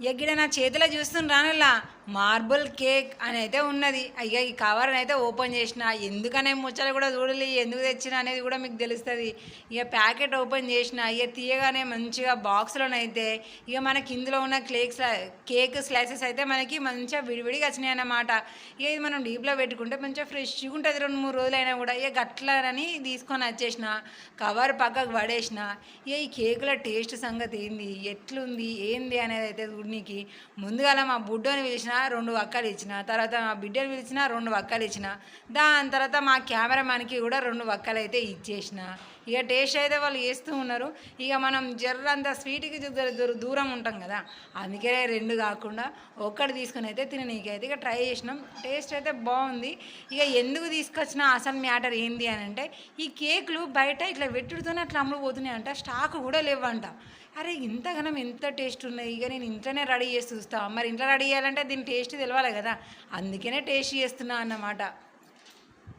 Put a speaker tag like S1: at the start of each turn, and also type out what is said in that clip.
S1: ఎగ్గిడ నా చేతిలో చూస్తుండ్రానులా marble cake అని అయితే ఉన్నది. అయ్యా ఈ కవర్ అయితే ఓపెన్ చేసిన. ఎందుకనే ముచ్చలు కూడా చూడలే ఎందుకు తెచ్చిన అనేది కూడా మీకు తెలుస్తుంది. ఇక ప్యాకెట్ ఓపెన్ చేసిన ఇక తీయగానే మంచిగా బాక్స్లోనైతే ఇక మనకి ఇందులో ఉన్న క్లేక్ కేక్ స్లైసెస్ అయితే మనకి మంచిగా విడివిడిగా వచ్చినాయి అన్నమాట. ఇక ఇది మనం డీప్లో పెట్టుకుంటే మంచిగా ఫ్రెష్గా ఉంటుంది. రెండు మూడు రోజులైనా కూడా ఇక గట్లని తీసుకొని వచ్చేసిన కవర్ పక్కకు పడేసిన. ఇక ఈ కేకుల టేస్ట్ సంగతి ఏంది? ఎట్లుంది? ఏంది అనేది అయితే చూడనీకి. ముందుగా మా బుడ్డోని పిలిచిన రెండు వక్కలు ఇచ్చిన తర్వాత మా బిడ్డలు పిలిచిన రెండు వక్కలు ఇచ్చిన దాని తర్వాత మా కెమెరామెన్కి కూడా రెండు వక్కలు అయితే ఇచ్చేసిన. ఇక టేస్ట్ అయితే వాళ్ళు చేస్తూ ఉన్నారు. ఇక మనం జర్రంత స్వీట్కి దూరం ఉంటాం కదా అందుకే రెండు కాకుండా ఒక్కటి తీసుకుని అయితే తిననీకైతే ఇక ట్రై చేసినాం. టేస్ట్ అయితే బాగుంది. ఇక ఎందుకు తీసుకొచ్చిన అసలు మ్యాటర్ ఏంది అని అంటే ఈ కేకులు బయట ఇట్లా వెట్టుడుతోనే అట్లా అమ్ముడుపోతున్నాయి అంట స్టాక్ కూడా లేవంట. అరే ఇంతగానం ఎంత టేస్ట్ ఉన్నాయి? ఇక నేను ఇంట్లోనే రెడీ చేసి చూస్తాను మరి ఇంట్లో రెడీ చేయాలంటే దీని టేస్ట్ తెలవాలి కదా. అందుకనే టేస్ట్ చేస్తున్నా అన్నమాట.